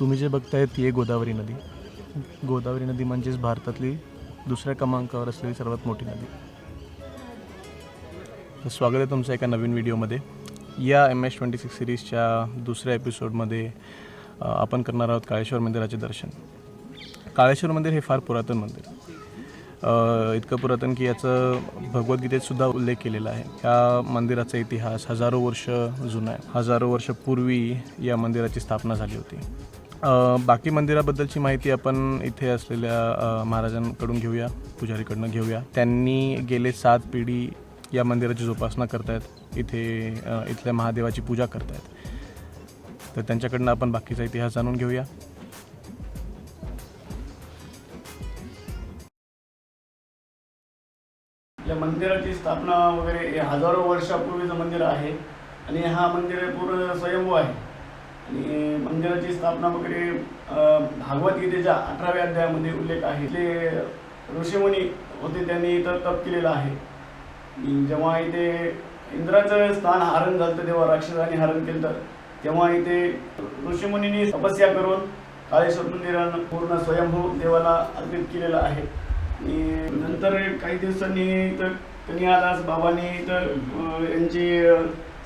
तुम्ही जे बघताय ती आहे गोदावरी नदी. गोदावरी नदी म्हणजेच भारतातली दुसऱ्या क्रमांकावर असलेली सर्वात मोठी नदी. तर स्वागत आहे तुमचं एका नवीन व्हिडिओमध्ये. या एम एस ट्वेंटी सिक्स सिरीजच्या दुसऱ्या एपिसोडमध्ये आपण करणार आहोत काळेश्वर मंदिराचे दर्शन. काळेश्वर मंदिर हे फार पुरातन मंदिर. इतकं पुरातन की याचं भगवद्गीतेत सुद्धा उल्लेख केलेला आहे. या मंदिराचा इतिहास हजारो वर्ष जुना आहे. हजारो वर्ष पूर्वी या मंदिराची स्थापना झाली होती. बाकी मंदिराबद्दलची माहिती आपण इथे असलेल्या महाराजांकडून घेऊया पुजारीकडनं घेऊया. त्यांनी गेले सात पिढी या मंदिराची जोपासना करतायत. इथे इथल्या महादेवाची पूजा करतायत. तर त्यांच्याकडनं आपण बाकीचा इतिहास जाणून घेऊया. या मंदिराची स्थापना वगैरे हजारो वर्षापूर्वीचं मंदिर आहे आणि हा मंदिर पूर्ण स्वयंभू आहे. आणि मंदिराची स्थापना वगैरे अं, भागवद्गीतेच्या अठराव्या अध्यायामध्ये उल्लेख आहे. ते ऋषीमुनी होते त्यांनी इथं तप केलेलं आहे. जेव्हा इथे इंद्राचं स्थान हरण झालं तेव्हा राक्षसाने हरण केलं तर तेव्हा इथे ऋषीमुनींनी तपस्या करून काळेश्वर मंदिरानं पूर्ण स्वयंभू देवाला अर्पित केलेलं आहे. आणि नंतर काही दिवसांनी इथं कनियादास बाबांनी इथं यांची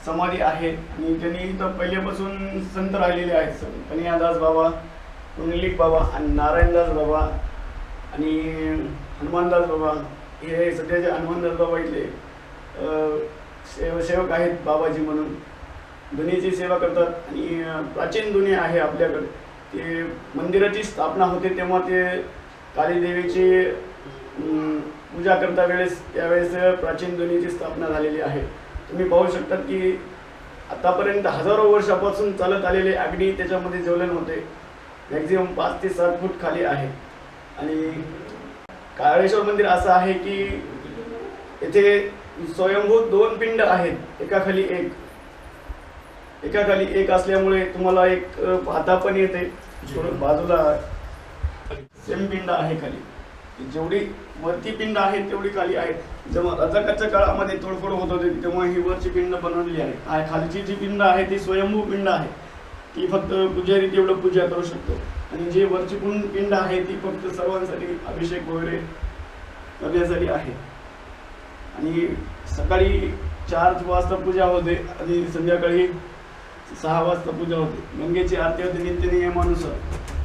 समाधी आहे. आणि त्यांनी इथं पहिल्यापासून संत राहिलेले आहेत कनियादास बाबा पुंडलिक बाबा आणि नारायणदास बाबा आणि हनुमानदास बाबा. हे सध्याचे हनुमानदास बाबा इथले सेव सेवक आहेत बाबाजी म्हणून. दुनियेची सेवा करतात. आणि प्राचीन दुनिया आहे आपल्याकडे. ते मंदिराची स्थापना होते तेव्हा ते कालीदेवीची पूजा करता वेळेस त्यावेळेस प्राचीन दुनियेची स्थापना झालेली आहे. तुम्ही पाहू शकता की आतापर्यंत हजारो वर्षापासून चालत आलेले अग्नी त्याच्यामध्ये ज्वलन होते. मॅक्झिमम पाच ते सात फूट खाली आहे. आणि काळेश्वर मंदिर असं आहे की येथे स्वयंभू दोन पिंड आहेत. एकाखाली एक. एकाखाली एक असल्यामुळे तुम्हाला एक पाहता पण येते. थोडं बाजूला सेम पिंड आहे खाली. जेवढी वरती पिंड आहे तेवढी खाली आहे. जेव्हा रजकाच्या काळामध्ये तोडफोड होत होती तेव्हा ही वरची पिंड बनवलेली आहे. खालची जी पिंड आहे ती स्वयंभू पिंड आहे. ती फक्त पुजारी तेवढं पूजा करू शकतो. आणि जी वरची पिंड आहे ती फक्त सर्वांसाठी अभिषेक वगैरे करण्यासाठी आहे. आणि सकाळी चार वाजता पूजा होते आणि संध्याकाळी सहा वाजता पूजा होते. गंगेची आरती होते नित्य नियमानुसार